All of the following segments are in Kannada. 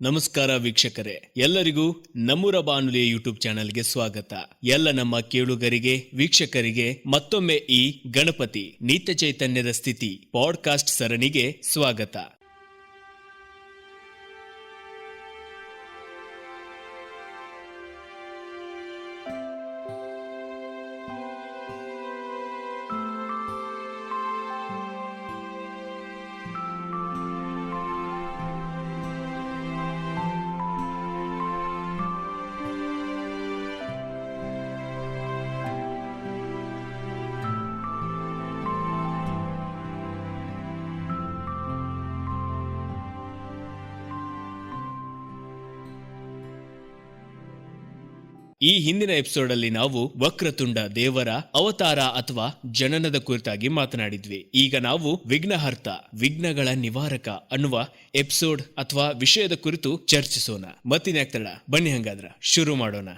ನಮಸ್ಕಾರ ವೀಕ್ಷಕರೇ, ಎಲ್ಲರಿಗೂ ನಮ್ಮೂರ ಬಾನುಲಿಯ ಯೂಟ್ಯೂಬ್ ಚಾನೆಲ್ಗೆ ಸ್ವಾಗತ. ಎಲ್ಲ ನಮ್ಮ ಕೇಳುಗರಿಗೆ, ವೀಕ್ಷಕರಿಗೆ ಮತ್ತೊಮ್ಮೆ ಈ ಗಣಪತಿ ನಿತ್ಯ ಚೈತನ್ಯದ ಸ್ಥಿತಿ, ಪಾಡ್ಕಾಸ್ಟ್ ಸರಣಿಗೆ ಸ್ವಾಗತ. ಈ ಹಿಂದಿನ ಎಪಿಸೋಡ್ ಅಲ್ಲಿ ನಾವು ವಕ್ರತುಂಡ, ದೇವರ, ಅವತಾರ ಅಥವಾ ಜನನದ ಕುರಿತಾಗಿ ಮಾತನಾಡಿದ್ವಿ. ಈಗ ನಾವು ವಿಘ್ನಹರ್ತ, ವಿಘ್ನಗಳ ನಿವಾರಕ ಅನ್ನುವ ಎಪಿಸೋಡ್ ಅಥವಾ ವಿಷಯದ ಕುರಿತು ಚರ್ಚಿಸೋಣ. ಮತ್ತಿನ ತಡ, ಬನ್ನಿ ಹಂಗಾದ್ರ, ಶುರು ಮಾಡೋಣ.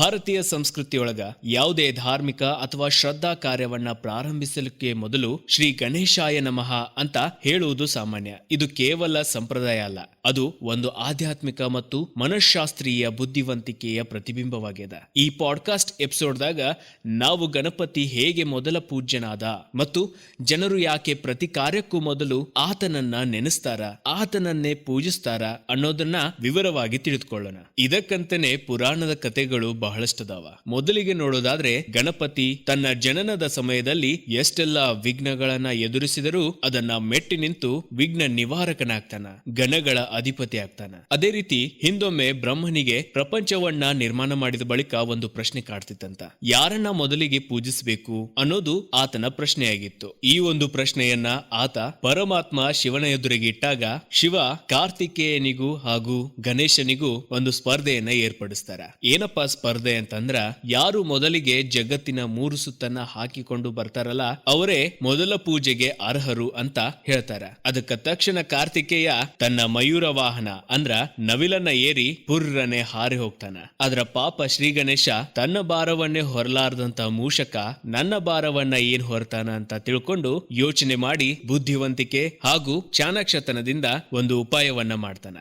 ಭಾರತೀಯ ಸಂಸ್ಕೃತಿಯೊಳಗ ಯಾವುದೇ ಧಾರ್ಮಿಕ ಅಥವಾ ಶ್ರದ್ಧಾ ಕಾರ್ಯವನ್ನ ಪ್ರಾರಂಭಿಸಲಿಕ್ಕೆ ಮೊದಲು ಶ್ರೀ ಗಣೇಶಾಯ ನಮಃ ಅಂತ ಹೇಳುವುದು ಸಾಮಾನ್ಯ. ಇದು ಕೇವಲ ಸಂಪ್ರದಾಯ ಅಲ್ಲ. ಅದು ಒಂದು ಆಧ್ಯಾತ್ಮಿಕ ಮತ್ತು ಮನಃಶಾಸ್ತ್ರೀಯ ಬುದ್ಧಿವಂತಿಕೆಯ ಪ್ರತಿಬಿಂಬವಾಗಿದೆ ಈ ಪಾಡ್ಕಾಸ್ಟ್ ಎಪಿಸೋಡ್ದಾಗ ನಾವು ಗಣಪತಿ ಹೇಗೆ ಮೊದಲ ಪೂಜ್ಯನಾದ ಮತ್ತು ಜನರು ಯಾಕೆ ಪ್ರತಿ ಕಾರ್ಯಕ್ಕೂ ಮೊದಲು ಆತನನ್ನ ನೆನೆಸ್ತಾರ, ಆತನನ್ನೇ ಪೂಜಿಸ್ತಾರ ಅನ್ನೋದನ್ನ ವಿವರವಾಗಿ ತಿಳಿದುಕೊಳ್ಳೋಣ. ಇದಕ್ಕಂತನೇ ಪುರಾಣದ ಕಥೆಗಳು ಬಹಳಷ್ಟದಾವ. ಮೊದಲಿಗೆ ನೋಡೋದಾದ್ರೆ ಗಣಪತಿ ತನ್ನ ಜನನದ ಸಮಯದಲ್ಲಿ ಎಷ್ಟೆಲ್ಲ ವಿಘ್ನಗಳನ್ನ ಎದುರಿಸಿದರೂ ಅದನ್ನ ಮೆಟ್ಟಿ ನಿಂತು ವಿಘ್ನ ನಿವಾರಕನಾಗ್ತಾನ ಗಣಗಳ ಅಧಿಪತಿ ಆಗ್ತಾನ. ಅದೇ ರೀತಿ ಹಿಂದೊಮ್ಮೆ ಬ್ರಹ್ಮನಿಗೆ ಪ್ರಪಂಚವನ್ನ ನಿರ್ಮಾಣ ಮಾಡಿದ ಬಳಿಕ ಒಂದು ಪ್ರಶ್ನೆ ಕಾಡ್ತಿತ್ತಂತ. ಯಾರನ್ನ ಮೊದಲಿಗೆ ಪೂಜಿಸಬೇಕು ಅನ್ನೋದು ಆತನ ಪ್ರಶ್ನೆಯಾಗಿತ್ತು. ಈ ಒಂದು ಪ್ರಶ್ನೆಯನ್ನ ಆತ ಪರಮಾತ್ಮ ಶಿವನ ಎದುರಿಗೆ ಇಟ್ಟಾಗ ಶಿವ ಕಾರ್ತಿಕೇಯನಿಗೂ ಹಾಗೂ ಗಣೇಶನಿಗೂ ಒಂದು ಸ್ಪರ್ಧೆಯನ್ನ ಏರ್ಪಡಿಸ್ತಾರ. ಏನಪ್ಪಾ ಸ್ಪರ್ಧೆ? ಅಂತಂದ್ರ ಯಾರು ಮೊದಲಿಗೆ ಜಗತ್ತಿನ ಮೂರು ಸುತ್ತನ್ನ ಹಾಕಿಕೊಂಡು ಬರ್ತಾರಲ್ಲ, ಅವರೇ ಮೊದಲ ಪೂಜೆಗೆ ಅರ್ಹರು ಅಂತ ಹೇಳ್ತಾರ. ಅದಕ್ಕ ತಕ್ಷಣ ಕಾರ್ತಿಕೇಯ ತನ್ನ ಮಯೂರ ವಾಹನ ಅಂದ್ರ ನವಿಲನ್ನ ಏರಿ ಪುರ್ರನೆ ಹಾರಿ ಹೋಗ್ತಾನ. ಅದರ ಪಾಪ ಶ್ರೀ ಗಣೇಶ ತನ್ನ ಭಾರವನ್ನೇ ಹೊರಲಾರದಂತ ಮೂಷಕ ನನ್ನ ಭಾರವನ್ನ ಏನ್ ಹೊರತಾನ ಅಂತ ತಿಳ್ಕೊಂಡು ಯೋಚನೆ ಮಾಡಿ ಬುದ್ಧಿವಂತಿಕೆ ಹಾಗೂ ಚಾಣಾಕ್ಷತನದಿಂದ ಒಂದು ಉಪಾಯವನ್ನ ಮಾಡ್ತಾನ.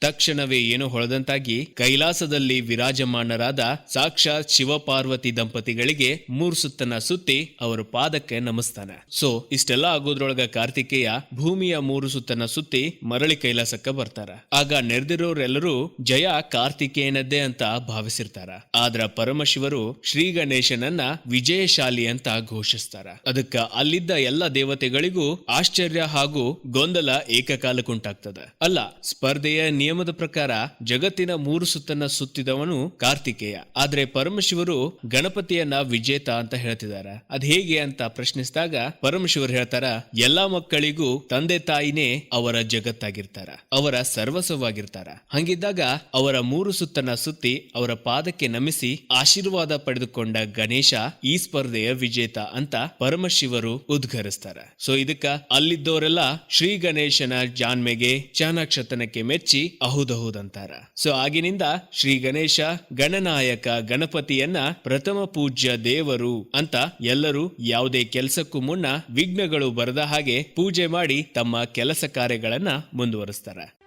ತಕ್ಷಣವೇ ಏನು ಹೊಳೆದಂತಾಗಿ ಕೈಲಾಸದಲ್ಲಿ ವಿರಾಜಮಾನರಾದ ಸಾಕ್ಷಾತ್ ಶಿವಪಾರ್ವತಿ ದಂಪತಿಗಳಿಗೆ ಮೂರು ಸುತ್ತನ ಸುತ್ತಿ ಅವರ ಪಾದಕ್ಕೆ ನಮಸ್ತಾನ. ಸೊ, ಇಷ್ಟೆಲ್ಲ ಆಗೋದ್ರೊಳಗ ಕಾರ್ತಿಕೇಯ ಭೂಮಿಯ ಮೂರು ಸುತ್ತನ ಸುತ್ತಿ ಮರಳಿ ಕೈಲಾಸಕ್ಕ ಬರ್ತಾರ. ಆಗ ನೆರೆದಿರೋರೆಲ್ಲರೂ ಜಯ ಕಾರ್ತಿಕೇಯನದ್ದೇ ಅಂತ ಭಾವಿಸಿರ್ತಾರ. ಆದ್ರ ಪರಮಶಿವರು ಶ್ರೀ ಗಣೇಶನನ್ನ ವಿಜಯಶಾಲಿ ಅಂತ ಘೋಷಿಸ್ತಾರ. ಅದಕ್ಕ ಅಲ್ಲಿದ್ದ ಎಲ್ಲ ದೇವತೆಗಳಿಗೂ ಆಶ್ಚರ್ಯ ಹಾಗೂ ಗೊಂದಲ ಏಕಕಾಲಕ್ಕುಂಟಾಗ್ತದ. ಅಲ್ಲ, ಸ್ಪರ್ಧೆಯ ನಿಯಮದ ಪ್ರಕಾರ ಜಗತ್ತಿನ ಮೂರು ಸುತ್ತನ್ನ ಸುತ್ತಿದವನು ಕಾರ್ತಿಕೇಯ. ಆದ್ರೆ ಪರಮಶಿವರು ಗಣಪತಿಯನ್ನ ವಿಜೇತ ಅಂತ ಹೇಳ್ತಿದಾರ ಅದ್ ಹೇಗೆ ಅಂತ ಪ್ರಶ್ನಿಸಿದಾಗ ಪರಮಶಿವರು ಹೇಳ್ತಾರ, ಎಲ್ಲಾ ಮಕ್ಕಳಿಗೂ ತಂದೆ ತಾಯಿನೇ ಅವರ ಜಗತ್ತಾಗಿರ್ತಾರ, ಅವರ ಸರ್ವಸ್ವವಾಗಿರ್ತಾರ. ಹಂಗಿದ್ದಾಗ ಅವರ ಮೂರು ಸುತ್ತನ್ನ ಸುತ್ತಿ ಅವರ ಪಾದಕ್ಕೆ ನಮಿಸಿ ಆಶೀರ್ವಾದ ಪಡೆದುಕೊಂಡ ಗಣೇಶ ಈ ಸ್ಪರ್ಧೆಯ ವಿಜೇತ ಅಂತ ಪರಮಶಿವರು ಉದ್ಘರಿಸ್ತಾರ. ಸೊ ಇದಕ್ಕ ಅಲ್ಲಿದ್ದವರೆಲ್ಲ ಶ್ರೀ ಗಣೇಶನ ಜಾನ್ಮೆಗೆ ಚಾನಕ್ಷತನಕ್ಕೆ ಮೆಚ್ಚಿ ಅಹುದಹುದಂತಾರ ಸೊ ಆಗಿನಿಂದ ಶ್ರೀ ಗಣೇಶ ಗಣನಾಯಕ ಗಣಪತಿಯನ್ನ ಪ್ರಥಮ ಪೂಜ್ಯ ದೇವರು ಅಂತ ಎಲ್ಲರೂ ಯಾವುದೇ ಕೆಲಸಕ್ಕೂ ಮುನ್ನ ವಿಘ್ನಗಳು ಬರದ ಹಾಗೆ ಪೂಜೆ ಮಾಡಿ ತಮ್ಮ ಕೆಲಸ ಕಾರ್ಯಗಳನ್ನ ಮುಂದುವರಿಸ್ತಾರ.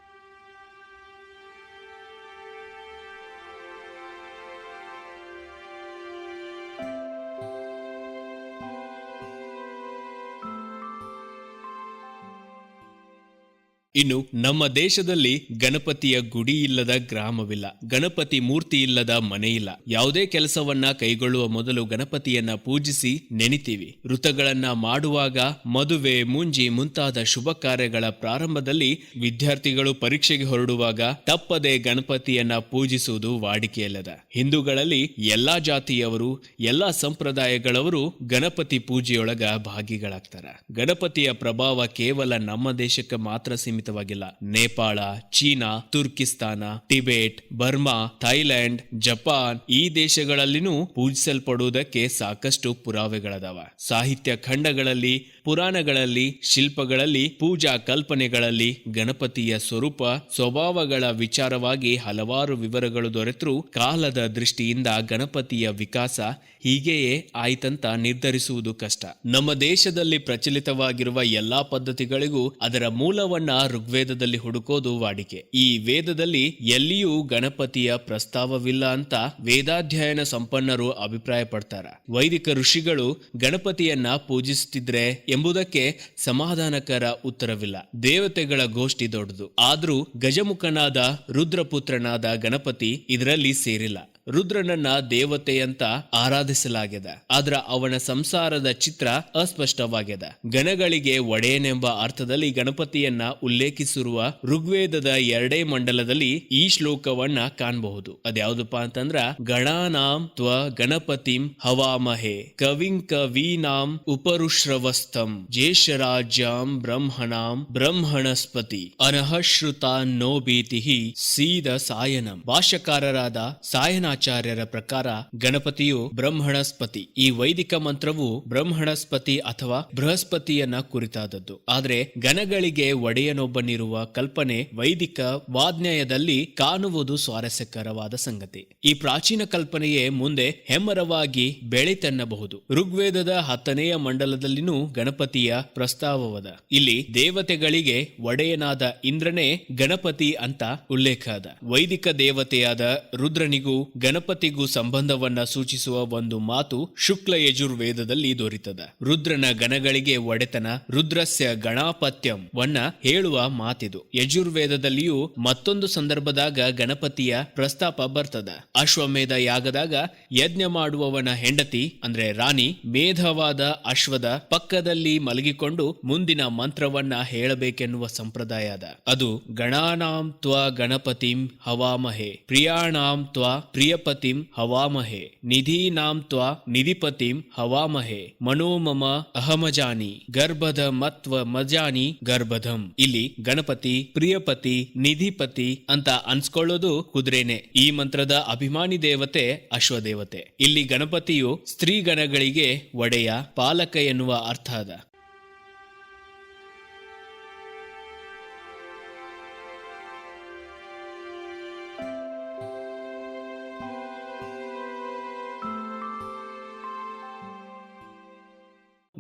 ಇನ್ನು ನಮ್ಮ ದೇಶದಲ್ಲಿ ಗಣಪತಿಯ ಗುಡಿ ಇಲ್ಲದ ಗ್ರಾಮವಿಲ್ಲ, ಗಣಪತಿ ಮೂರ್ತಿ ಇಲ್ಲದ ಮನೆಯಿಲ್ಲ ಯಾವುದೇ ಕೆಲಸವನ್ನ ಕೈಗೊಳ್ಳುವ ಮೊದಲು ಗಣಪತಿಯನ್ನ ಪೂಜಿಸಿ ನೆನಿತೀವಿ. ಋತುಗಳನ್ನ ಮಾಡುವಾಗ ಮದುವೆ, ಮುಂಜಿ ಮುಂತಾದ ಶುಭ ಕಾರ್ಯಗಳ ಪ್ರಾರಂಭದಲ್ಲಿ ವಿದ್ಯಾರ್ಥಿಗಳು ಪರೀಕ್ಷೆಗೆ ಹೊರಡುವಾಗ ತಪ್ಪದೆ ಗಣಪತಿಯನ್ನ ಪೂಜಿಸುವುದು ವಾಡಿಕೆಯಲ್ಲದ. ಹಿಂದೂಗಳಲ್ಲಿ ಎಲ್ಲಾ ಜಾತಿಯವರು, ಎಲ್ಲಾ ಸಂಪ್ರದಾಯಗಳವರು ಗಣಪತಿ ಪೂಜೆಯೊಳಗ ಭಾಗಿಗಳಾಗ್ತಾರ. ಗಣಪತಿಯ ಪ್ರಭಾವ ಕೇವಲ ನಮ್ಮ ದೇಶಕ್ಕೆ ಮಾತ್ರ ಸೀಮಿತವಾಗಿಲ್ಲ. Nepal, China, Turkistan, Tibet, Burma Thailand Japan ಈ ದೇಶಗಳಲ್ಲಿನೂ ಪೂಜಿಸಲ್ಪಡುವುದಕ್ಕೆ ಸಾಕಷ್ಟು ಪುರಾವೆಗಳದಾವ. ಸಾಹಿತ್ಯ ಖಂಡಗಳಲ್ಲಿ, ಪುರಾಣಗಳಲ್ಲಿ, ಶಿಲ್ಪಗಳಲ್ಲಿ, ಪೂಜಾ ಕಲ್ಪನೆಗಳಲ್ಲಿ ಗಣಪತಿಯ ಸ್ವರೂಪ, ಸ್ವಭಾವಗಳ ವಿಚಾರವಾಗಿ ಹಲವಾರು ವಿವರಗಳು ದೊರೆತರೂ ಕಾಲದ ದೃಷ್ಟಿಯಿಂದ ಗಣಪತಿಯ ವಿಕಾಸ ಹೀಗೆಯೇ ಆಯ್ತಂತ ನಿರ್ಧರಿಸುವುದು ಕಷ್ಟ. ನಮ್ಮ ದೇಶದಲ್ಲಿ ಪ್ರಚಲಿತವಾಗಿರುವ ಎಲ್ಲಾ ಪದ್ಧತಿಗಳಿಗೂ ಅದರ ಮೂಲವನ್ನ ಋಗ್ವೇದದಲ್ಲಿ ಹುಡುಕೋದು ವಾಡಿಕೆ. ಈ ವೇದದಲ್ಲಿ ಎಲ್ಲಿಯೂ ಗಣಪತಿಯ ಪ್ರಸ್ತಾವವಿಲ್ಲ ಅಂತ ವೇದಾಧ್ಯಯನ ಸಂಪನ್ನರು ಅಭಿಪ್ರಾಯ ಪಡ್ತಾರ ವೈದಿಕ ಋಷಿಗಳು ಗಣಪತಿಯನ್ನ ಪೂಜಿಸುತ್ತಿದ್ರೆ ಎಂಬುದಕ್ಕೆ ಸಮಾಧಾನಕರ ಉತ್ತರವಿಲ್ಲ. ದೇವತೆಗಳ ಗೋಷ್ಠಿ ದೊಡ್ಡದು. ಆದ್ರೂ ಗಜಮುಖನಾದ ರುದ್ರಪುತ್ರನಾದ ಗಣಪತಿ ಇದರಲ್ಲಿ ಸೇರಿಲ್ಲ. ರುದ್ರನನ್ನ ದೇವತೆಯಂತ ಆರಾಧಿಸಲಾಗಿದೆ ಆದ್ರ ಅವನ ಸಂಸಾರದ ಚಿತ್ರ ಅಸ್ಪಷ್ಟವಾಗಿದೆ ಗಣಗಳಿಗೆ ಒಡೆಯನೆಂಬ ಅರ್ಥದಲ್ಲಿ ಗಣಪತಿಯನ್ನ ಉಲ್ಲೇಖಿಸಿರುವ ಋಗ್ವೇದದ ಎರಡೇ ಮಂಡಲದಲ್ಲಿ ಈ ಶ್ಲೋಕವನ್ನ ಕಾಣಬಹುದು. ಅದ್ಯಾವುದಪ್ಪ ಅಂತಂದ್ರ, ಗಣಾನಾಂ ತ್ವ ಗಣಪತಿಂ ಹವಾಮಹೆ, ಕವಿಂ ಕವೀನಾಂ ಉಪರುಶ್ರವಸ್ತಂ ಜೇಷರಾಜ್ಯಾಂ ಬ್ರಹ್ಮಣಾಂ ಬ್ರಹ್ಮಣಸ್ಪತಿ ಅನಹಶ್ರುತಾನ್ನೋ ಭೀತಿ ಸೀದ ಸಾಯನಂ. ಭಾಷ್ಯಕಾರರಾದ ಸಾಯನಾಚಾರ್ಯರ ಪ್ರಕಾರ ಗಣಪತಿಯು ಬ್ರಹ್ಮಣಸ್ಪತಿ. ಈ ವೈದಿಕ ಮಂತ್ರವು ಬ್ರಹ್ಮಣಸ್ಪತಿ ಅಥವಾ ಬೃಹಸ್ಪತಿಯನ್ನ ಕುರಿತಾದದ್ದು. ಆದರೆ ಗಣಗಳಿಗೆ ಒಡೆಯನೊಬ್ಬನಿರುವ ಕಲ್ಪನೆ ವೈದಿಕ ವಾಜ್ಞಯದಲ್ಲಿ ಕಾಣುವುದು ಸ್ವಾರಸ್ಯಕರವಾದ ಸಂಗತಿ. ಈ ಪ್ರಾಚೀನ ಕಲ್ಪನೆಯೇ ಮುಂದೆ ಹೆಮ್ಮರವಾಗಿ ಬೆಳೆತೆನ್ನಬಹುದು ಋಗ್ವೇದದ ಹತ್ತನೆಯ ಮಂಡಲದಲ್ಲಿನೂ ಗಣಪತಿಯ ಪ್ರಸ್ತಾವವದ. ಇಲ್ಲಿ ದೇವತೆಗಳಿಗೆ ಒಡೆಯನಾದ ಇಂದ್ರನೇ ಗಣಪತಿ ಅಂತ ಉಲ್ಲೇಖ ಅದ. ವೈದಿಕ ದೇವತೆಯಾದ ರುದ್ರನಿಗೂ ಗಣಪತಿಗೂ ಸಂಬಂಧವನ್ನ ಸೂಚಿಸುವ ಒಂದು ಮಾತು ಶುಕ್ಲ ಯಜುರ್ವೇದದಲ್ಲಿ ದೊರೆತದ. ರುದ್ರನ ಗಣಗಳಿಗೆ ಒಡೆತನ, ರುದ್ರಸ್ಯ ಗಣಾಪತ್ಯಂ ವನ್ನ ಹೇಳುವ ಮಾತಿದು. ಯಜುರ್ವೇದದಲ್ಲಿಯೂ ಮತ್ತೊಂದು ಸಂದರ್ಭದಾಗ ಗಣಪತಿಯ ಪ್ರಸ್ತಾಪ ಬರ್ತದ. ಅಶ್ವಮೇಧ ಯಾಗದಾಗ ಯಜ್ಞ ಮಾಡುವವನ ಹೆಂಡತಿ, ಅಂದ್ರೆ ರಾಣಿ, ಮೇಧವಾದ ಅಶ್ವದ ಪಕ್ಕದಲ್ಲಿ ಮಲಗಿಕೊಂಡು ಮುಂದಿನ ಮಂತ್ರವನ್ನ ಹೇಳಬೇಕೆನ್ನುವ ಸಂಪ್ರದಾಯ ಅದ. ಅದು ಗಣಾನಾಂ ತ್ವ ಗಣಪತಿಂ ಹವಾಮಹೆ, ಪ್ರಿಯಾಣಾಂ ತ್ವ ಪ್ರಿಯಪತಿಂ ಹವಾಮಹೆ. ನಿಧೀನಾಂ ತ್ವ ನಿಧಿಪತಿಂ ಹವಾಮಹೆ. ಮನೋಮಮ ಅಹಮಜಾನಿ. ಗರ್ಭಧ ಮತ್ವ ಮಜಾನಿ ಗರ್ಭಧಂ. ಇಲ್ಲಿ ಗಣಪತಿ, ಪ್ರಿಯಪತಿ, ನಿಧಿಪತಿ ಅಂತ ಅನ್ಸ್ಕೊಳ್ಳೋದು ಕುದುರೆನೆ. ಈ ಮಂತ್ರದ ಅಭಿಮಾನಿ ದೇವತೆ ಅಶ್ವದೇವತೆ. ಇಲ್ಲಿ ಗಣಪತಿಯು ಸ್ತ್ರೀ ಗಣಗಳಿಗೆ ಒಡೆಯ ಪಾಲಕ ಎನ್ನುವ ಅರ್ಥ ಅದ.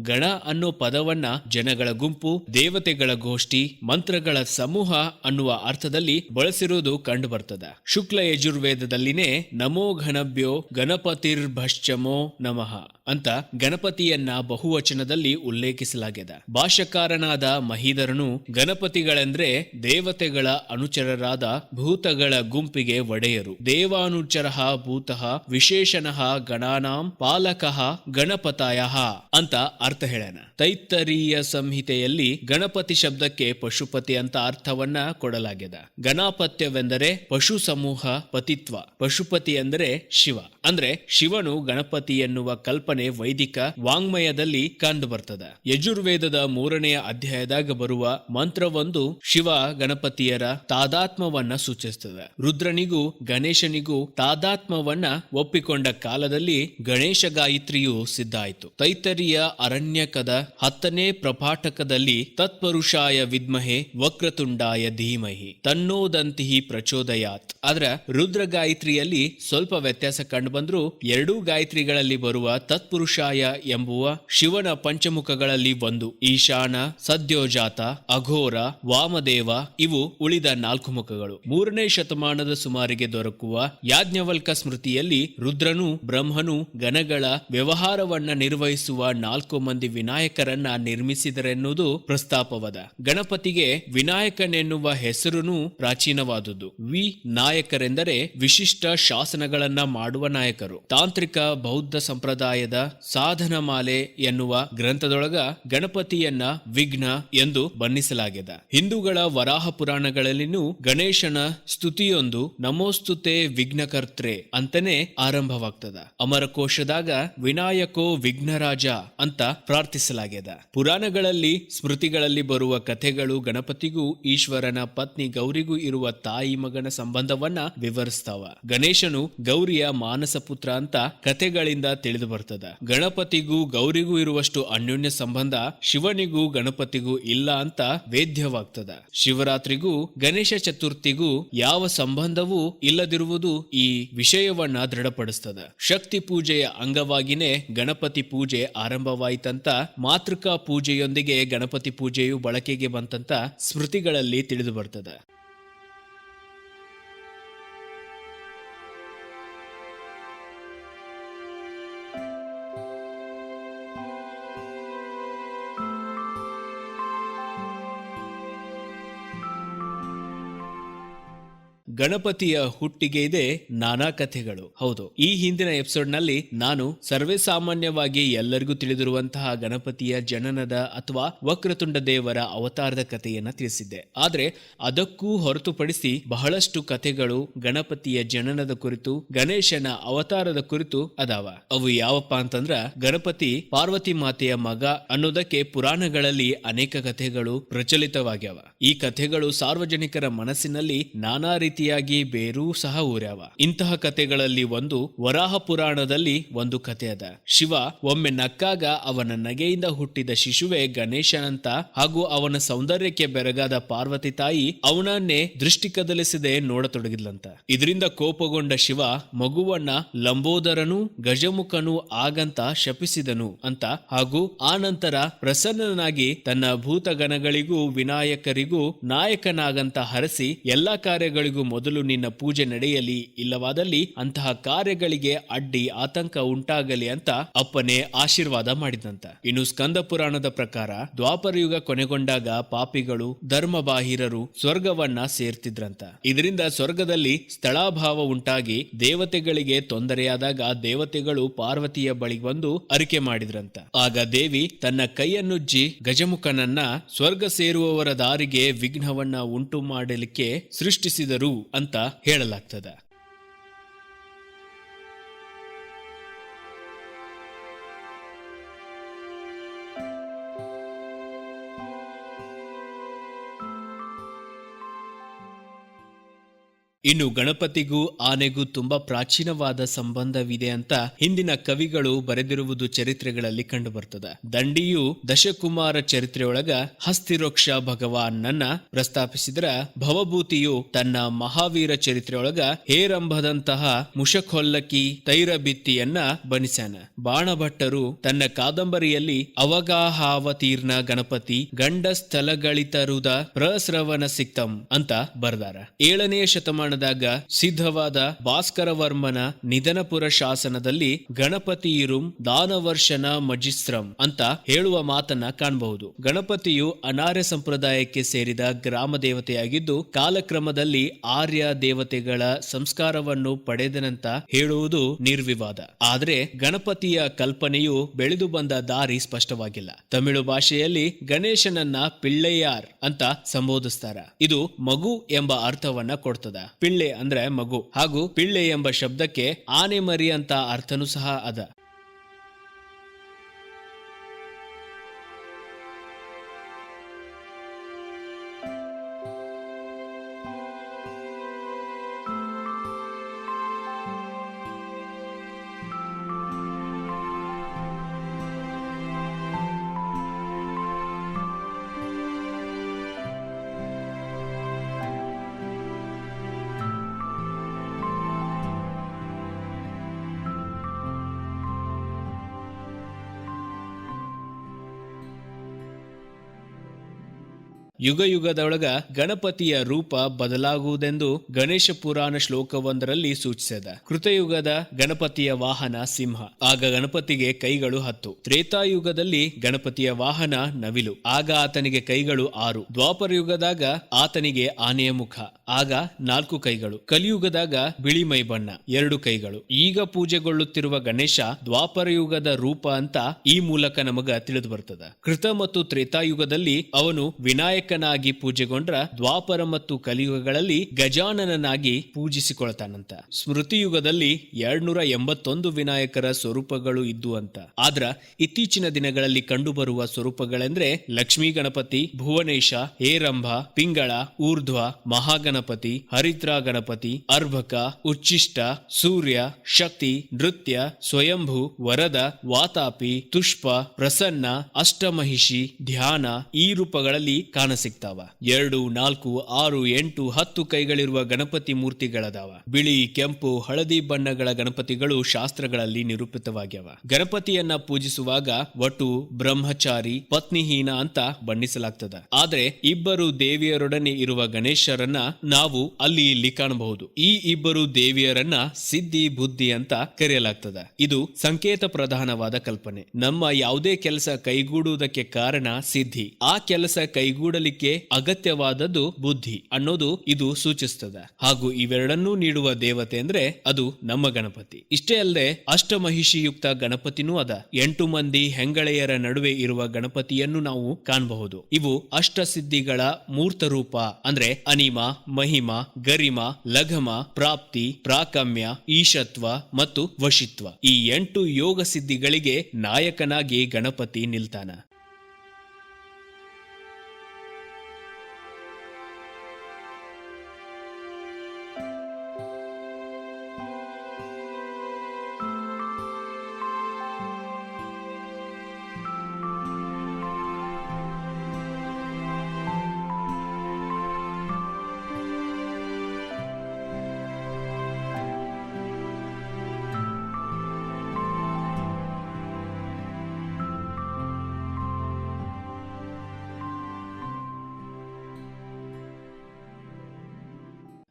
ಗಣ ಅನ್ನೋ ಪದವನ್ನ ಜನಗಳ ಗುಂಪು, ದೇವತೆಗಳ ಗೋಷ್ಠಿ, ಮಂತ್ರಗಳ ಸಮೂಹ ಅನ್ನುವ ಅರ್ಥದಲ್ಲಿ ಬಳಸಿರುವುದು ಕಂಡು ಬರ್ತದ ಶುಕ್ಲ ಯಜುರ್ವೇದದಲ್ಲಿನೇ ನಮೋ ಘನಭ್ಯೋ ಗಣಪತಿರ್ಭಶ್ಚಮೋ ನಮಃ. ಅಂತ ಗಣಪತಿಯನ್ನ ಬಹುವಚನದಲ್ಲಿ ಉಲ್ಲೇಖಿಸಲಾಗಿದೆ. ಭಾಷಕಾರನಾದ ಮಹೀಧರನು ಗಣಪತಿಗಳೆಂದ್ರೆ ದೇವತೆಗಳ ಅನುಚರರಾದ ಭೂತಗಳ ಗುಂಪಿಗೆ ಒಡೆಯರು. ದೇವಾನುಚರ ಭೂತಃ ವಿಶೇಷಣಃ ಗಣಾನಾಂ ಪಾಲಕಃ ಗಣಪತಾಯ ಅಂತ ಅರ್ಥ ಹೇಳೋಣ. ತೈತ್ತರೀಯ ಸಂಹಿತೆಯಲ್ಲಿ ಗಣಪತಿ ಶಬ್ದಕ್ಕೆ ಪಶುಪತಿ ಅಂತ ಅರ್ಥವನ್ನ ಕೊಡಲಾಗಿದೆ. ಗಣಾಪತ್ಯವೆಂದರೆ ಪಶು ಸಮೂಹ ಪತಿತ್ವ. ಪಶುಪತಿ ಎಂದರೆ ಶಿವ. ಅಂದ್ರೆ ಶಿವನು ಗಣಪತಿ ಎನ್ನುವ ಕಲ್ಪನೆ ವೈದಿಕ ವಾಂಗ್ಮಯದಲ್ಲಿ ಕಂಡು ಬರ್ತದ ಯಜುರ್ವೇದದ ಮೂರನೆಯ ಅಧ್ಯಾಯದಾಗ ಬರುವ ಮಂತ್ರವೊಂದು ಶಿವ ಗಣಪತಿಯರ ತಾದಾತ್ಮವನ್ನ ಸೂಚಿಸ್ತದೆ. ರುದ್ರನಿಗೂ ಗಣೇಶನಿಗೂ ತಾದಾತ್ಮವನ್ನ ಒಪ್ಪಿಕೊಂಡ ಕಾಲದಲ್ಲಿ ಗಣೇಶ ಗಾಯತ್ರಿಯು ಸಿದ್ಧಾಯಿತು. ತೈತರಿಯ ಅರಣ್ಯಕದ ಹತ್ತನೇ ಪ್ರಪಾಠಕದಲ್ಲಿ ತತ್ಪುರುಷಾಯ ವಿದ್ಮಹೆ ವಕ್ರತುಂಡಾಯ ಧೀಮಹಿ ತನ್ನೋದಂತಿಹಿ ಪ್ರಚೋದಯಾತ್. ಆದ್ರ ರುದ್ರ ಗಾಯತ್ರಿಯಲ್ಲಿ ಸ್ವಲ್ಪ ವ್ಯತ್ಯಾಸ ಕಂಡು ಕಂಡುಬಂದ್ರು ಎರಡೂ ಗಾಯತ್ರಿಗಳಲ್ಲಿ ಬರುವ ತತ್ಪುರುಷಾಯ ಎಂಬುವ ಶಿವನ ಪಂಚಮುಖಗಳಲ್ಲಿ ಒಂದು ಈಶಾನ, ಸದ್ಯೋಜಾತ, ಅಘೋರ, ವಾಮದೇವ ಇವು ಉಳಿದ ನಾಲ್ಕು ಮುಖಗಳು. ಮೂರನೇ ಶತಮಾನದ ಸುಮಾರಿಗೆ ದೊರಕುವ ಯಾಜ್ಞವಲ್ಕ ಸ್ಮೃತಿಯಲ್ಲಿ ರುದ್ರನು, ಬ್ರಹ್ಮನು ಗಣಗಳ ವ್ಯವಹಾರವನ್ನ ನಿರ್ವಹಿಸುವ ನಾಲ್ಕು ಮಂದಿ ವಿನಾಯಕರನ್ನ ನಿರ್ಮಿಸಿದರೆನ್ನುವುದು ಪ್ರಸ್ತಾಪವದ. ಗಣಪತಿಗೆ ವಿನಾಯಕನೆನ್ನುವ ಹೆಸರುನೂ ಪ್ರಾಚೀನವಾದುದು. ವಿ ನಾಯಕರೆಂದರೆ ವಿಶಿಷ್ಟ ಶಾಸನಗಳನ್ನ ಮಾಡುವ ನಾಯಕರು. ತಾಂತ್ರಿಕ ಬೌದ್ಧ ಸಂಪ್ರದಾಯದ ಸಾಧನ ಮಾಲೆ ಎನ್ನುವ ಗ್ರಂಥದೊಳಗ ಗಣಪತಿಯನ್ನ ವಿಘ್ನ ಎಂದು ಬಣ್ಣಿಸಲಾಗಿದೆ ಹಿಂದೂಗಳ ವರಾಹ ಪುರಾಣಗಳಲ್ಲಿನೂ ಗಣೇಶನ ಸ್ತುತಿಯೊಂದು ನಮೋಸ್ತುತೆ ವಿಘ್ನಕರ್ತ್ರೆ ಅಂತನೇ ಆರಂಭವಾಗ್ತದ. ಅಮರಕೋಶದಾಗ ವಿನಾಯಕೋ ವಿಘ್ನರಾಜ ಅಂತ ಪ್ರಾರ್ಥಿಸಲಾಗಿದೆ ಪುರಾಣಗಳಲ್ಲಿ ಸ್ಮೃತಿಗಳಲ್ಲಿ ಬರುವ ಕಥೆಗಳು ಗಣಪತಿಗೂ, ಈಶ್ವರನ ಪತ್ನಿ ಗೌರಿಗೂ ಇರುವ ತಾಯಿ ಮಗನ ಸಂಬಂಧವನ್ನ ವಿವರಿಸ್ತಾವ. ಗಣೇಶನು ಗೌರಿಯ ಮಾನಸ ಪುತ್ರ ಅಂತ ಕಥೆಗಳಿಂದ ತಿಳಿದು ಬರ್ತದ. ಗಣಪತಿಗೂ ಗೌರಿಗೂ ಇರುವಷ್ಟು ಅನ್ಯೋನ್ಯ ಸಂಬಂಧ ಶಿವನಿಗೂ ಗಣಪತಿಗೂ ಇಲ್ಲ ಅಂತ ವೇದ್ಯವಾಗ್ತದ. ಶಿವರಾತ್ರಿಗೂ ಗಣೇಶ ಚತುರ್ಥಿಗೂ ಯಾವ ಸಂಬಂಧವೂ ಇಲ್ಲದಿರುವುದು ಈ ವಿಷಯವನ್ನ ದೃಢಪಡಿಸ್ತದ. ಶಕ್ತಿ ಪೂಜೆಯ ಅಂಗವಾಗಿನೇ ಗಣಪತಿ ಪೂಜೆ ಆರಂಭವಾಯಿತಂತ ಮಾತೃಕಾ ಪೂಜೆಯೊಂದಿಗೆ ಗಣಪತಿ ಪೂಜೆಯು ಬಳಕೆಗೆ ಬಂತಂತ ಸ್ಮೃತಿಗಳಲ್ಲಿ ತಿಳಿದು ಬರ್ತದೆ. ಗಣಪತಿಯ ಹುಟ್ಟಿಗೆ ಇದೆ ನಾನಾ ಕಥೆಗಳು. ಹೌದು. ಈ ಹಿಂದಿನ ಎಪಿಸೋಡ್ನಲ್ಲಿ ನಾನು ಸರ್ವೇ ಸಾಮಾನ್ಯವಾಗಿ ಎಲ್ಲರಿಗೂ ತಿಳಿದಿರುವಂತಹ ಗಣಪತಿಯ ಜನನದ ಅಥವಾ ವಕ್ರತುಂಡ ದೇವರ ಅವತಾರದ ಕಥೆಯನ್ನ ತಿಳಿಸಿದ್ದೆ. ಆದ್ರೆ ಅದಕ್ಕೂ ಹೊರತುಪಡಿಸಿ ಬಹಳಷ್ಟು ಕಥೆಗಳು ಗಣಪತಿಯ ಜನನದ ಕುರಿತು, ಗಣೇಶನ ಅವತಾರದ ಕುರಿತು ಅದಾವ. ಅವು ಯಾವಪ್ಪ ಅಂತಂದ್ರ ಗಣಪತಿ ಪಾರ್ವತಿ ಮಾತೆಯ ಮಗ ಅನ್ನೋದಕ್ಕೆ ಪುರಾಣಗಳಲ್ಲಿ ಅನೇಕ ಕಥೆಗಳು ಪ್ರಚಲಿತವಾಗ್ಯಾವ. ಈ ಕಥೆಗಳು ಸಾರ್ವಜನಿಕರ ಮನಸ್ಸಿನಲ್ಲಿ ನಾನಾ ರೀತಿಯಾಗಿ ಬೇರೂ ಸಹ ಊರ್ಯಾವ. ಇಂತಹ ಕಥೆಗಳಲ್ಲಿ ಒಂದು ವರಾಹ ಪುರಾಣದಲ್ಲಿ ಒಂದು ಕಥೆ ಅದ. ಶಿವ ಒಮ್ಮೆ ನಕ್ಕಾಗ ಅವನ ನಗೆಯಿಂದ ಹುಟ್ಟಿದ ಶಿಶುವೆ ಗಣೇಶನಂತ ಹಾಗೂ ಅವನ ಸೌಂದರ್ಯಕ್ಕೆ ಬೆರಗಾದ ಪಾರ್ವತಿ ತಾಯಿ ಅವನನ್ನೇ ದೃಷ್ಟಿ ಕದಲಿಸದೆ ನೋಡತೊಡಗಿದ್ಲಂತ. ಇದರಿಂದ ಕೋಪಗೊಂಡ ಶಿವ ಮಗುವನ್ನ ಲಂಬೋದರನು ಗಜಮುಖನು ಆಗಂತ ಶಪಿಸಿದನು ಅಂತ ಹಾಗೂ ಆ ನಂತರ ಪ್ರಸನ್ನನಾಗಿ ತನ್ನ ಭೂತಗಣಗಳಿಗೂ ವಿನಾಯಕರಿಗೂ ನಾಯಕನಾಗಂತ ಹರಸಿ ಎಲ್ಲಾ ಕಾರ್ಯಗಳಿಗೂ ಮೊದಲು ನಿನ್ನ ಪೂಜೆ ನಡೆಯಲಿ, ಇಲ್ಲವಾದಲ್ಲಿ ಅಂತಹ ಕಾರ್ಯಗಳಿಗೆ ಅಡ್ಡಿ ಆತಂಕ ಉಂಟಾಗಲಿ ಅಂತ ಅಪ್ಪನೇ ಆಶೀರ್ವಾದ ಮಾಡಿದಂತ. ಇನ್ನು ಸ್ಕಂದ ಪುರಾಣದ ಪ್ರಕಾರ ದ್ವಾಪರ ಯುಗ ಕೊನೆಗೊಂಡಾಗ ಪಾಪಿಗಳು, ಧರ್ಮಬಾಹಿರರು ಸ್ವರ್ಗವನ್ನ ಸೇರ್ತಿದ್ರಂತ. ಇದರಿಂದ ಸ್ವರ್ಗದಲ್ಲಿ ಸ್ಥಳಾಭಾವ ಉಂಟಾಗಿ ದೇವತೆಗಳಿಗೆ ತೊಂದರೆಯಾದಾಗ ದೇವತೆಗಳು ಪಾರ್ವತಿಯ ಬಳಿ ಬಂದು ಅರಿಕೆ ಮಾಡಿದ್ರಂತ. ಆಗ ದೇವಿ ತನ್ನ ಕೈಯನ್ನುಜ್ಜಿ ಗಜಮುಖನನ್ನ ಸ್ವರ್ಗ ಸೇರುವವರ ದಾರಿಗೆ ವಿಘ್ನವನ್ನ ಉಂಟು ಮಾಡಲಿಕ್ಕೆ ಸೃಷ್ಟಿಸಿದರು. ಅಂತ ಹೇಳಲಾಗ್ತದ. ಇನ್ನು ಗಣಪತಿಗೂ ಆನೆಗೂ ತುಂಬಾ ಪ್ರಾಚೀನವಾದ ಸಂಬಂಧವಿದೆ ಅಂತ ಹಿಂದಿನ ಕವಿಗಳು ಬರೆದಿರುವುದು ಚರಿತ್ರೆಗಳಲ್ಲಿ ಕಂಡುಬರ್ತದ. ದಂಡಿಯು ದಶಕುಮಾರ ಚರಿತ್ರೆಯೊಳಗ ಹಸ್ತಿರೋಕ್ಷ ಭಗವಾನ್ನನ್ನ ಪ್ರಸ್ತಾಪಿಸಿದ್ರ ಭವಭೂತಿಯು ತನ್ನ ಮಹಾವೀರ ಚರಿತ್ರೆಯೊಳಗ ಹೇರಂಬದಂತಹ ಮುಷಕೊಲ್ಲಕಿ ತೈರಬಿತ್ತಿಯನ್ನ ಬಣಿಸ್ಯಾನ. ಬಾಣಭಟ್ಟರು ತನ್ನ ಕಾದಂಬರಿಯಲ್ಲಿ ಅವಗಾಹಾವತೀರ್ಣ ಗಣಪತಿ ಗಂಡ ಸ್ಥಳಗಳಿತರುದ ಪ್ರಸ್ರವನ ಸಿಕ್ತಂ ಅಂತ ಬರ್ದಾರ. ಏಳನೇ ಶತಮಾನದಾಗ ಸಿದ್ಧವಾದ ಭಾಸ್ಕರವರ್ಮನ ನಿಧನಪುರ ಶಾಸನದಲ್ಲಿ ಗಣಪತಿ ದಾನವರ್ಷನ ಮಜಿಸ್ತ್ರಂ ಅಂತ ಹೇಳುವ ಮಾತನ್ನ ಕಾಣಬಹುದು. ಗಣಪತಿಯು ಅನಾರ್ಯ ಸಂಪ್ರದಾಯಕ್ಕೆ ಸೇರಿದ ಗ್ರಾಮ ದೇವತೆಯಾಗಿದ್ದು ಕಾಲಕ್ರಮದಲ್ಲಿ ಆರ್ಯ ದೇವತೆಗಳ ಸಂಸ್ಕಾರವನ್ನು ಪಡೆದನಂತ ಹೇಳುವುದು ನಿರ್ವಿವಾದ. ಆದರೆ ಗಣಪತಿಯ ಕಲ್ಪನೆಯು ಬೆಳೆದು ಬಂದ ದಾರಿ ಸ್ಪಷ್ಟವಾಗಿಲ್ಲ. ತಮಿಳು ಭಾಷೆಯಲ್ಲಿ ಗಣೇಶನನ್ನ ಪಿಳ್ಳೆಯಾರ್ ಅಂತ ಸಂಬೋಧಿಸ್ತಾರ. ಇದು ಮಗು ಎಂಬ ಅರ್ಥವನ್ನ ಕೊಡ್ತದ. ಪಿಳ್ಳೆ ಅಂದ್ರೆ ಮಗು ಹಾಗೂ ಪಿಳ್ಳೆ ಎಂಬ ಶಬ್ದಕ್ಕೆ ಆನೆ ಮರಿ ಅಂತ ಅರ್ಥನೂ ಸಹ ಅದ. ಯುಗ ಯುಗದೊಳಗ ಗಣಪತಿಯ ರೂಪ ಬದಲಾಗುವುದೆಂದು ಗಣೇಶ ಪುರಾಣ ಶ್ಲೋಕವೊಂದರಲ್ಲಿ ಸೂಚಿಸಿದ. ಕೃತಯುಗದ ಗಣಪತಿಯ ವಾಹನ ಸಿಂಹ. ಆಗ ಗಣಪತಿಗೆ ಕೈಗಳು ಹತ್ತು. ತ್ರೇತಾಯುಗದಲ್ಲಿ ಗಣಪತಿಯ ವಾಹನ ನವಿಲು. ಆಗ ಆತನಿಗೆ ಕೈಗಳು ಆರು. ದ್ವಾಪರ ಯುಗದಾಗ ಆತನಿಗೆ ಆನೆಯ ಮುಖ. ಆಗ ನಾಲ್ಕು ಕೈಗಳು. ಕಲಿಯುಗದಾಗ ಬಿಳಿ ಮೈ ಬಣ್ಣ. ಎರಡು ಕೈಗಳು. ಈಗ ಪೂಜೆಗೊಳ್ಳುತ್ತಿರುವ ಗಣೇಶ ದ್ವಾಪರ ಯುಗದ ರೂಪ ಅಂತ ಈ ಮೂಲಕ ನಮಗ ತಿಳಿದು ಬರ್ತದ. ಕೃತ ಮತ್ತು ತ್ರೇತಾಯುಗದಲ್ಲಿ ಅವನು ವಿನಾಯಕನಾಗಿ ಪೂಜೆಗೊಂಡ್ರ ದ್ವಾಪರ ಮತ್ತು ಕಲಿಯುಗಗಳಲ್ಲಿ ಗಜಾನನನಾಗಿ ಪೂಜಿಸಿಕೊಳ್ತಾನಂತ. ಸ್ಮೃತಿ ಯುಗದಲ್ಲಿ ಎರಡ್ನೂರ ಎಂಬತ್ತೊಂದು ವಿನಾಯಕರ ಸ್ವರೂಪಗಳು ಇದ್ದು ಅಂತ. ಆದ್ರ ಇತ್ತೀಚಿನ ದಿನಗಳಲ್ಲಿ ಕಂಡುಬರುವ ಸ್ವರೂಪಗಳೆಂದ್ರೆ ಲಕ್ಷ್ಮೀ ಗಣಪತಿ ಭುವನೇಶ, ಹೇರಂಭ, ಪಿಂಗಳ, ಊರ್ಧ್ವ, ಮಹಾಗಣಪತಿ ಹರಿದ್ರ ಗಣಪತಿ ಅರ್ಭಕ, ಉಚ್ಚಿಷ್ಟ, ಸೂರ್ಯ, ಶಕ್ತಿ, ನೃತ್ಯ, ಸ್ವಯಂಭು, ವರದ, ವಾತಾಪಿ, ತುಷ್ಪ, ಪ್ರಸನ್ನ, ಅಷ್ಟಮಹಿಷಿ, ಧ್ಯಾನ ಈ ರೂಪಗಳಲ್ಲಿ ಕಾಣಸಿಗ್ತಾವ ಎರಡು, ನಾಲ್ಕು, ಆರು, ಎಂಟು, ಹತ್ತು ಕೈಗಳಿರುವ ಗಣಪತಿ ಮೂರ್ತಿಗಳದಾವ. ಬಿಳಿ, ಕೆಂಪು, ಹಳದಿ ಬಣ್ಣಗಳ ಗಣಪತಿಗಳು ಶಾಸ್ತ್ರಗಳಲ್ಲಿ ನಿರೂಪಿತವಾಗ್ಯವ. ಗಣಪತಿಯನ್ನ ಪೂಜಿಸುವಾಗ ವಟು, ಬ್ರಹ್ಮಚಾರಿ, ಪತ್ನಿಹೀನ ಅಂತ ಬಣ್ಣಿಸಲಾಗ್ತದ. ಆದ್ರೆ ಇಬ್ಬರು ದೇವಿಯರೊಡನೆ ಇರುವ ಗಣೇಶರನ್ನ ನಾವು ಅಲ್ಲಿ ಇಲ್ಲಿ ಕಾಣಬಹುದು. ಈ ಇಬ್ಬರು ದೇವಿಯರನ್ನ ಸಿದ್ಧಿ, ಬುದ್ಧಿ ಅಂತ ಕರೆಯಲಾಗ್ತದ. ಇದು ಸಂಕೇತ ಪ್ರಧಾನವಾದ ಕಲ್ಪನೆ. ನಮ್ಮ ಯಾವುದೇ ಕೆಲಸ ಕೈಗೂಡುವುದಕ್ಕೆ ಕಾರಣ ಸಿದ್ಧಿ. ಆ ಕೆಲಸ ಅಗತ್ಯವಾದದ್ದು ಬುದ್ಧಿ ಅನ್ನೋದು ಇದು ಸೂಚಿಸ್ತದ. ಹಾಗೂ ಇವೆರಡನ್ನೂ ನೀಡುವ ದೇವತೆ ಅಂದ್ರೆ ಅದು ನಮ್ಮ ಗಣಪತಿ. ಇಷ್ಟೇ ಅಲ್ಲದೆ ಅಷ್ಟಮಹಿಷಿಯುಕ್ತ ಗಣಪತಿನೂ ಅದ. ಎಂಟು ಮಂದಿ ಹೆಂಗಳೆಯರ ನಡುವೆ ಇರುವ ಗಣಪತಿಯನ್ನು ನಾವು ಕಾಣಬಹುದು. ಇವು ಅಷ್ಟ ಸಿದ್ಧಿಗಳ ಮೂರ್ತ ರೂಪ ಅಂದ್ರೆ ಅನಿಮ, ಮಹಿಮ, ಗರಿಮ, ಲಘಮ, ಪ್ರಾಪ್ತಿ, ಪ್ರಾಕಮ್ಯ, ಈಶತ್ವ ಮತ್ತು ವಶಿತ್ವ. ಈ ಎಂಟು ಯೋಗ ಸಿದ್ಧಿಗಳಿಗೆ ನಾಯಕನಾಗಿ ಗಣಪತಿ ನಿಲ್ತಾನ.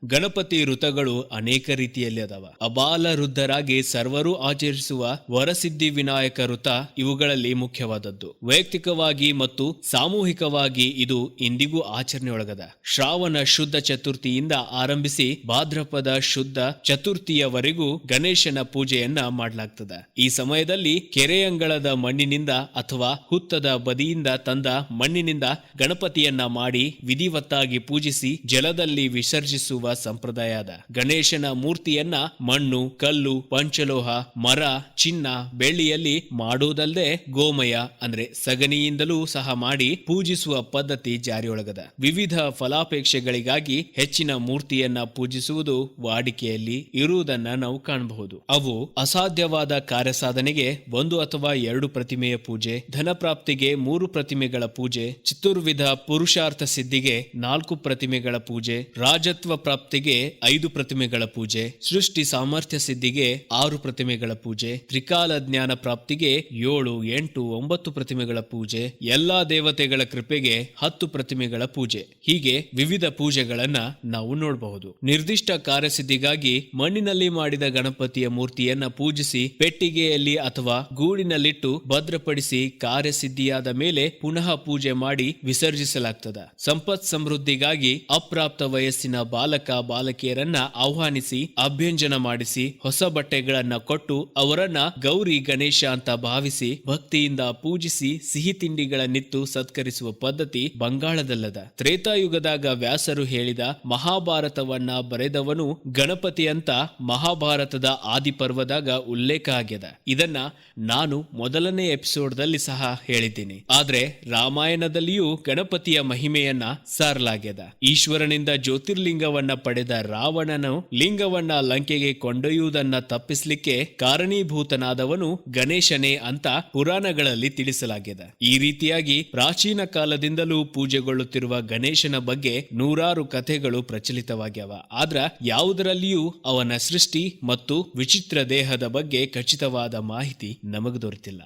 ಗಣಪತಿ ಋತಗಳು ಅನೇಕ ರೀತಿಯಲ್ಲಿ ಅದಾವ. ಅಬಾಲ ವೃದ್ಧರಾಗಿ ಸರ್ವರು ಆಚರಿಸುವ ವರಸಿದ್ಧಿ ವಿನಾಯಕ ವೃತ ಇವುಗಳಲ್ಲಿ ಮುಖ್ಯವಾದದ್ದು. ವೈಯಕ್ತಿಕವಾಗಿ ಮತ್ತು ಸಾಮೂಹಿಕವಾಗಿ ಇದು ಇಂದಿಗೂ ಆಚರಣೆಯೊಳಗದ. ಶ್ರಾವಣ ಶುದ್ಧ ಚತುರ್ಥಿಯಿಂದ ಆರಂಭಿಸಿ ಭಾದ್ರಪದ ಶುದ್ಧ ಚತುರ್ಥಿಯವರೆಗೂ ಗಣೇಶನ ಪೂಜೆಯನ್ನ ಮಾಡಲಾಗ್ತದೆ. ಈ ಸಮಯದಲ್ಲಿ ಕೆರೆಯಂಗಳದ ಮಣ್ಣಿನಿಂದ ಅಥವಾ ಹುತ್ತದ ಬದಿಯಿಂದ ತಂದ ಮಣ್ಣಿನಿಂದ ಗಣಪತಿಯನ್ನ ಮಾಡಿ ವಿಧಿವತ್ತಾಗಿ ಪೂಜಿಸಿ ಜಲದಲ್ಲಿ ವಿಸರ್ಜಿಸುವ ಸಂಪ್ರದಾಯ ಅದ ಗಣೇಶನ ಮೂರ್ತಿಯನ್ನ ಮಣ್ಣು, ಕಲ್ಲು, ಪಂಚಲೋಹ, ಮರ, ಚಿನ್ನ, ಬೆಳ್ಳಿಯಲ್ಲಿ ಮಾಡುವುದಲ್ಲದೆ ಗೋಮಯ ಅಂದ್ರೆ ಸಗಣಿಯಿಂದಲೂ ಸಹ ಮಾಡಿ ಪೂಜಿಸುವ ಪದ್ಧತಿ ಜಾರಿಯೊಳಗದ. ವಿವಿಧ ಫಲಾಪೇಕ್ಷೆಗಳಿಗಾಗಿ ಹೆಚ್ಚಿನ ಮೂರ್ತಿಯನ್ನ ಪೂಜಿಸುವುದು ವಾಡಿಕೆಯಲ್ಲಿ ಇರುವುದನ್ನ ನಾವು ಕಾಣಬಹುದು. ಅವು ಅಸಾಧ್ಯವಾದ ಕಾರ್ಯ ಸಾಧನೆಗೆ ಒಂದು ಅಥವಾ ಎರಡು ಪ್ರತಿಮೆಯ ಪೂಜೆ ಧನ ಪ್ರಾಪ್ತಿಗೆ ಮೂರು ಪ್ರತಿಮೆಗಳ ಪೂಜೆ, ಚತುರ್ವಿಧ ಪುರುಷಾರ್ಥ ಸಿದ್ಧಿಗೆ ನಾಲ್ಕು ಪ್ರತಿಮೆಗಳ ಪೂಜೆ, ರಾಜತ್ವ ಪ್ರಾಪ್ತಿಗೆ ಐದು ಪ್ರತಿಮೆಗಳ ಪೂಜೆ, ಸೃಷ್ಟಿ ಸಾಮರ್ಥ್ಯ ಸಿದ್ಧಿಗೆ ಆರು ಪ್ರತಿಮೆಗಳ ಪೂಜೆ, ತ್ರಿಕಾಲ ಜ್ಞಾನ ಪ್ರಾಪ್ತಿಗೆ ಏಳು, ಎಂಟು, ಒಂಬತ್ತು ಪ್ರತಿಮೆಗಳ ಪೂಜೆ, ಎಲ್ಲಾ ದೇವತೆಗಳ ಕೃಪೆಗೆ ಹತ್ತು ಪ್ರತಿಮೆಗಳ ಪೂಜೆ. ಹೀಗೆ ವಿವಿಧ ಪೂಜೆಗಳನ್ನ ನಾವು ನೋಡಬಹುದು. ನಿರ್ದಿಷ್ಟ ಕಾರ್ಯಸಿದ್ಧಿಗಾಗಿ ಮಣ್ಣಿನಲ್ಲಿ ಮಾಡಿದ ಗಣಪತಿಯ ಮೂರ್ತಿಯನ್ನ ಪೂಜಿಸಿ, ಪೆಟ್ಟಿಗೆಯಲ್ಲಿ ಅಥವಾ ಗೂಡಿನಲ್ಲಿಟ್ಟು ಭದ್ರಪಡಿಸಿ ಕಾರ್ಯಸಿದ್ಧಿಯಾದ ಮೇಲೆ ಪುನಃ ಪೂಜೆ ಮಾಡಿ ವಿಸರ್ಜಿಸಲಾಗ್ತದ. ಸಂಪತ್ ಸಮೃದ್ಧಿಗಾಗಿ ಅಪ್ರಾಪ್ತ ವಯಸ್ಸಿನ ಬಾಲಕ ಬಾಲಕಿಯರನ್ನ ಆಹ್ವಾನಿಸಿ, ಅಭ್ಯಂಜನ ಮಾಡಿಸಿ, ಹೊಸ ಬಟ್ಟೆಗಳನ್ನ ಕೊಟ್ಟು ಅವರನ್ನ ಗೌರಿ ಗಣೇಶ ಅಂತ ಭಾವಿಸಿ ಭಕ್ತಿಯಿಂದ ಪೂಜಿಸಿ ಸಿಹಿ ತಿಂಡಿಗಳನ್ನಿತ್ತು ಸತ್ಕರಿಸುವ ಪದ್ಧತಿ ಬಂಗಾಳದಲ್ಲದ. ತ್ರೇತಾಯುಗದಾಗ ವ್ಯಾಸರು ಹೇಳಿದ ಮಹಾಭಾರತವನ್ನ ಬರೆದವನು ಗಣಪತಿ ಅಂತ ಮಹಾಭಾರತದ ಆದಿಪರ್ವದಾಗ ಉಲ್ಲೇಖ ಆಗ್ಯದ. ಇದನ್ನ ನಾನು ಮೊದಲನೇ ಎಪಿಸೋಡ್ ದಲ್ಲಿ ಸಹ ಹೇಳಿದ್ದೀನಿ. ಆದ್ರೆ ರಾಮಾಯಣದಲ್ಲಿಯೂ ಗಣಪತಿಯ ಮಹಿಮೆಯನ್ನ ಸಾರಲಾಗ್ಯದ. ಈಶ್ವರನಿಂದ ಜ್ಯೋತಿರ್ಲಿಂಗವನ್ನ ಪಡೆದ ರಾವಣನು ಲಿಂಗವನ್ನ ಲಂಕೆಗೆ ಕೊಂಡೊಯ್ಯುವುದನ್ನ ತಪ್ಪಿಸ್ಲಿಕ್ಕೆ ಕಾರಣೀಭೂತನಾದವನು ಗಣೇಶನೇ ಅಂತ ಪುರಾಣಗಳಲ್ಲಿ ತಿಳಿಸಲಾಗಿದೆ. ಈ ರೀತಿಯಾಗಿ ಪ್ರಾಚೀನ ಕಾಲದಿಂದಲೂ ಪೂಜೆಗೊಳ್ಳುತ್ತಿರುವ ಗಣೇಶನ ಬಗ್ಗೆ ನೂರಾರು ಕಥೆಗಳು ಪ್ರಚಲಿತವಾಗ್ಯವ. ಆದ್ರ ಯಾವುದರಲ್ಲಿಯೂ ಅವನ ಸೃಷ್ಟಿ ಮತ್ತು ವಿಚಿತ್ರ ದೇಹದ ಬಗ್ಗೆ ಖಚಿತವಾದ ಮಾಹಿತಿ ನಮಗೆ ದೊರೆತಿಲ್ಲ.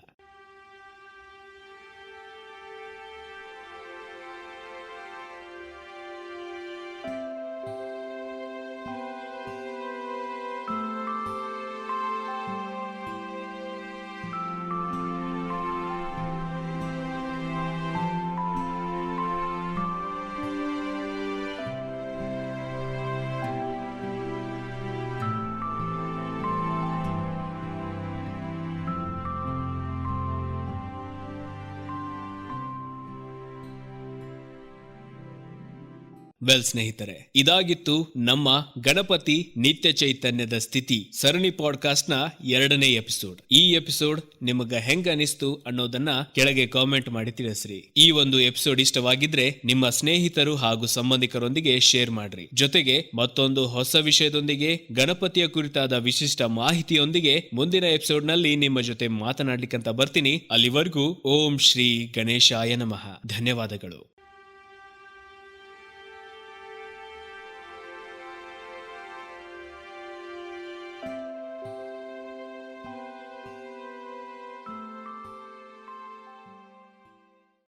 ವೆಲ್ ಸ್ನೇಹಿತರೆ, ಇದಾಗಿತ್ತು ನಮ್ಮ ಗಣಪತಿ ನಿತ್ಯ ಚೈತನ್ಯದ ಸ್ಥಿತಿ. ಸರಣಿ ಪಾಡ್ಕಾಸ್ಟ್ನ ಎರಡನೇ ಎಪಿಸೋಡ್. ಈ ಎಪಿಸೋಡ್ ನಿಮಗ ಹೆಂಗ ಅನಿಸ್ತು ಅನ್ನೋದನ್ನ ಕೆಳಗೆ ಕಾಮೆಂಟ್ ಮಾಡಿ ತಿಳಿಸ್ರಿ. ಈ ಒಂದು ಎಪಿಸೋಡ್ ಇಷ್ಟವಾಗಿದ್ರೆ ನಿಮ್ಮ ಸ್ನೇಹಿತರು ಹಾಗೂ ಸಂಬಂಧಿಕರೊಂದಿಗೆ ಶೇರ್ ಮಾಡ್ರಿ. ಜೊತೆಗೆ ಮತ್ತೊಂದು ಹೊಸ ವಿಷಯದೊಂದಿಗೆ, ಗಣಪತಿಯ ಕುರಿತಾದ ವಿಶಿಷ್ಟ ಮಾಹಿತಿಯೊಂದಿಗೆ ಮುಂದಿನ ಎಪಿಸೋಡ್ನಲ್ಲಿ ನಿಮ್ಮ ಜೊತೆ ಮಾತನಾಡ್ಲಿಕ್ಕಂತ ಬರ್ತೀನಿ. ಅಲ್ಲಿವರೆಗೂ ಓಂ ಶ್ರೀ ಗಣೇಶಾಯ ನಮಃ. ಧನ್ಯವಾದಗಳು.